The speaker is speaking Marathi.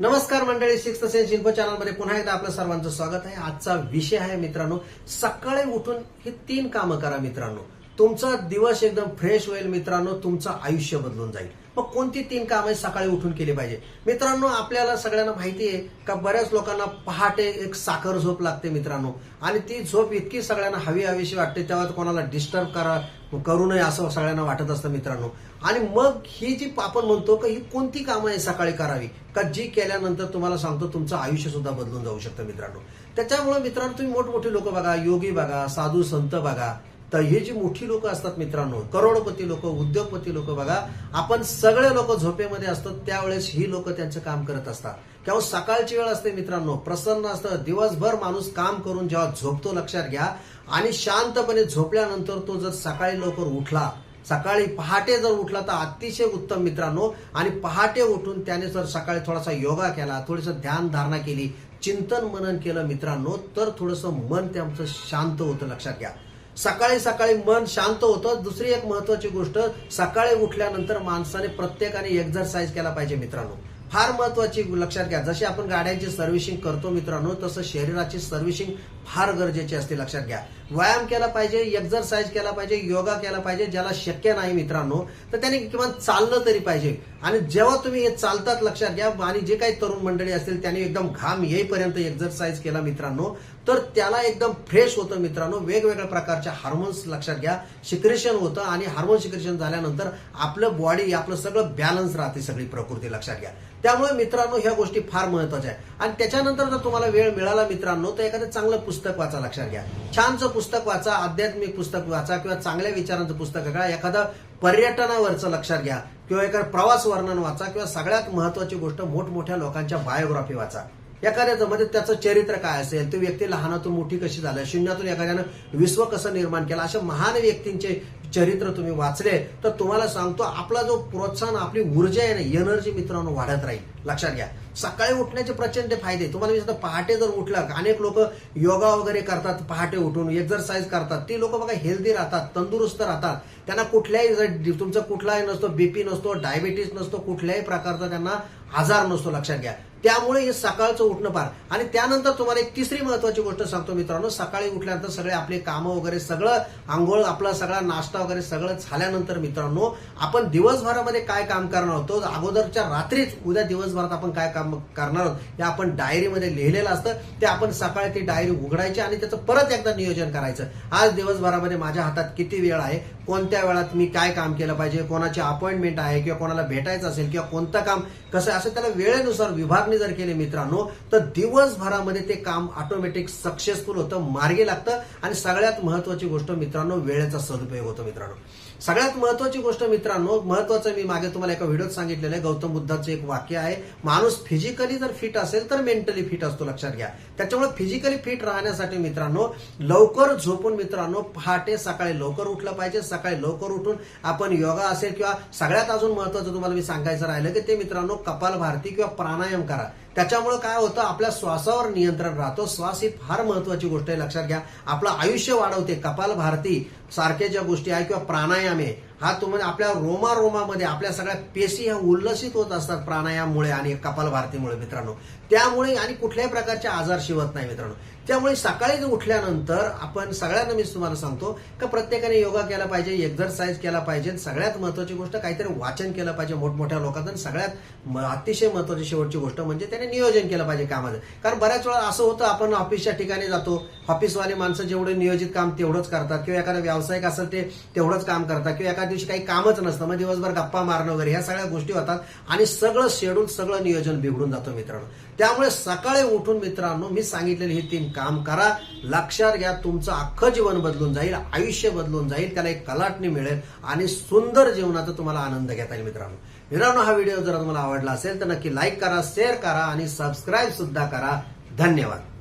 नमस्कार मंडळी सिक्स सेन्स इन्फो चॅनलमध्ये पुन्हा एकदा आपलं सर्वांचं स्वागत आहे. आजचा विषय आहे मित्रांनो सकाळी उठून ही तीन कामं करा मित्रांनो. तुमचा दिवस एकदम फ्रेश होईल मित्रांनो तुमचं आयुष्य बदलून जाईल. मग कोणती तीन कामं सकाळी उठून केली पाहिजे? मित्रांनो आपल्याला सगळ्यांना माहिती आहे का बऱ्याच लोकांना पहाटे एक साखर झोप लागते मित्रांनो. आणि ती झोप इतकी सगळ्यांना हवी हवीशी वाटते तेव्हा कोणाला डिस्टर्ब करा करू नये असं सगळ्यांना वाटत असतं मित्रांनो. आणि मग ही जी आपण म्हणतो का ही कोणती कामं आहे सकाळी करावी? का जी केल्यानंतर तुम्हाला सांगतो तुमचं आयुष्य सुद्धा बदलून जाऊ शकतं मित्रांनो. त्याच्यामुळे मित्रांनो तुम्ही मोठमोठे लोक बघा योगी बघा साधू संत बघा. तर हे जी मोठी लोक असतात मित्रांनो करोडपती लोक उद्योगपती लोक बघा आपण सगळे लोक झोपेमध्ये असतात त्यावेळेस ही लोक त्यांचं काम करत असतात. किंवा सकाळची वेळ असते मित्रांनो प्रसन्न असतं दिवसभर माणूस काम करून जेव्हा झोपतो लक्षात घ्या आणि शांतपणे झोपल्यानंतर तो जर सकाळी लवकर उठला सकाळी पहाटे जर उठला तर अतिशय उत्तम मित्रांनो आणि पहाटे उठून त्याने जर सकाळी थोडासा योगा केला थोडीसं ध्यान धारणा केली चिंतन मनन केलं मित्रांनो तर थोडंसं मन त्यांचं शांत होतं लक्षात घ्या. सकाळी सकाळी मन शांत होतं. दुसरी एक महत्वाची गोष्ट सकाळी उठल्यानंतर माणसाने प्रत्येकाने एक्झरसाइज केला पाहिजे मित्रांनो. फार महत्वाची लक्षात घ्या. जशी आपण गाड्यांची सर्व्हिसिंग करतो मित्रांनो तसं शरीराची सर्व्हिसिंग फार गरजेची असते लक्षात घ्या. व्यायाम केला पाहिजे एक्झरसाइज केला पाहिजे योगा केला पाहिजे ज्याला शक्य नाही मित्रांनो तर त्याने किमान चाललं तरी पाहिजे. आणि जेव्हा तुम्ही हे चालतात लक्षात घ्या आणि जे काही तरुण मंडळी असतील त्यांनी एकदम घाम येईपर्यंत एक्झरसाइज केला मित्रांनो तर त्याला एकदम फ्रेश होतं मित्रांनो. वेगवेगळ्या प्रकारच्या हार्मोन्स लक्षात घ्या. सिक्रेशन होतं आणि हार्मोन सिक्रेशन झाल्यानंतर आपलं बॉडी आपलं सगळं बॅलन्स राहते सगळी प्रकृती लक्षात घ्या. त्यामुळे मित्रांनो ह्या गोष्टी फार महत्त्वाच्या आहेत. आणि त्याच्यानंतर जर तुम्हाला वेळ मिळाला मित्रांनो तर एखादं चांगलं पुस्तक वाचा लक्षात घ्या. छानचं पुस्तक वाचा आध्यात्मिक पुस्तक वाचा किंवा चांगल्या विचारांचं पुस्तक घ्या. एखादं पर्यटनावरचं लक्षात घ्या. किंवा एखादं प्रवास वर्णन वाचा किंवा सगळ्यात महत्वाची गोष्ट मोठमोठ्या लोकांच्या बायोग्राफी वाचा. एखाद्याचं म्हणजे त्याचं चरित्र काय असेल तो व्यक्ती लहानातून मोठी कशी झाली शून्यातून एखाद्यानं विश्व कसं निर्माण केलं अशा महान व्यक्तींचे चरित्र तुम्ही वाचले तर तुम्हाला सांगतो आपला जो प्रोत्साहन आपली ऊर्जा आहे ना एनर्जी मित्रांनो वाढत राहील. लक्षात घ्या. सकाळी उठण्याचे प्रचंड फायदे तुम्हाला मी पहाटे जर उठला अनेक लोक योगा वगैरे करतात पहाटे उठून एक्झरसाइज करतात ती लोक बघा हेल्दी राहतात तंदुरुस्त राहतात. त्यांना कुठल्याही तुमचा कुठलाही नसतो बीपी नसतो डायबिटीस नसतो कुठल्याही प्रकारचा त्यांना आजार नसतो लक्षात घ्या. त्यामुळे हे सकाळचं उठणं पार आणि त्यानंतर तुम्हाला एक तिसरी महत्वाची गोष्ट सांगतो मित्रांनो. सकाळी उठल्यानंतर सगळे आपले कामं वगैरे सगळं आंघोळ आपला सगळा नाश्ता वगैरे सगळं झाल्यानंतर मित्रांनो आपण दिवसभरामध्ये काय काम करणार होतो अगोदरच्या रात्रीच उद्या दिवसभरात आपण काय काम करणार आहोत? हे आपण डायरीमध्ये लिहिलेलं असतं. ते आपण सकाळी ती डायरी उघडायची आणि त्याचं परत एकदा नियोजन करायचं. आज दिवसभरामध्ये माझ्या हातात किती वेळ आहे? कोणत्या वेळात मी काय काम केलं पाहिजे? कोणाची अपॉइंटमेंट आहे? किंवा कोणाला भेटायचं असेल? किंवा कोणतं काम? कसं असं त्याला वेळेनुसार विभागणी जर केली मित्रांनो तर दिवसभरामध्ये ते काम ऑटोमॅटिक सक्सेसफुल होतं मार्गी लागतं. आणि सगळ्यात महत्वाची गोष्ट मित्रांनो वेळेचा सदुपयोग होतो मित्रांनो. सगळ्यात महत्वाची गोष्ट मित्रांनो महत्वाचं मी मागे तुम्हाला एका व्हिडिओत सांगितलेलं आहे गौतम बुद्धाचं एक वाक्य आहे माणूस फिजिकली जर फिट असेल तर मेंटली फिट असतो लक्षात घ्या. त्याच्यामुळे फिजिकली फिट राहण्यासाठी मित्रांनो लवकर झोपून मित्रांनो पहाटे सकाळी लवकर उठलं पाहिजे. सकाळी लवकर उठून आपण योगा असेल किंवा सगळ्यात अजून महत्वाचं तुम्हाला मी सांगायचं राहिलं की ते मित्रांनो कपाल भारती किंवा प्राणायाम करा. त्याच्यामुळे काय होतं आपल्या श्वासावर नियंत्रण राहतो. श्वास ही फार महत्वाची गोष्ट आहे लक्षात घ्या. आपलं आयुष्य वाढवते. कपाल भारती सारख्या ज्या गोष्टी आहे किंवा प्राणायाम आहे हा तुम्हाला म्हणजे आपल्या रोमा रोमामध्ये आपल्या सगळ्या पेशी ह्या उल्लसित होत असतात प्राणायाममुळे आणि कपाल भारतीमुळे मित्रांनो. त्यामुळे आणि कुठल्याही प्रकारचे आजार शिवत नाही मित्रांनो. त्यामुळे सकाळी उठल्यानंतर आपण सगळ्यांना मी तुम्हाला सांगतो का प्रत्येकाने योगा केला पाहिजे एक्झरसाइज केला पाहिजे सगळ्यात महत्वाची गोष्ट काहीतरी वाचन केलं पाहिजे मोठमोठ्या लोकांचं सगळ्यात म- अतिशय महत्वाची शेवटची गोष्ट म्हणजे त्याने नियोजन केलं पाहिजे कामाचं. कारण बऱ्याच वेळा असं होतं आपण ऑफिसच्या ठिकाणी जातो ऑफिसवाले माणसं जेवढे नियोजित काम तेवढंच करतात किंवा एखादा व्यावसायिक असेल ते तेवढंच काम करतात किंवा एका दिवशी काही कामच नसतं. मग दिवसभर गप्पा मारणं वगैरे ह्या सगळ्या गोष्टी होतात. आणि सगळं शेड्यूल सगळं नियोजन बिघडून जातं मित्रांनो. त्यामुळे सकाळी उठून मित्रांनो मी सांगितलेले हे तीन काम करा. लक्षात घ्या तुमचं अख्खं जीवन बदलून जाईल आयुष्य बदलून जाईल त्याला एक कलाटणी मिळेल आणि सुंदर जीवनाचा तुम्हाला आनंद घेता येईल मित्रांनो. मित्रांनो हा व्हिडिओ जर तुम्हाला आवडला असेल तर नक्की लाईक करा शेअर करा आणि सबस्क्राईब सुद्धा करा. धन्यवाद.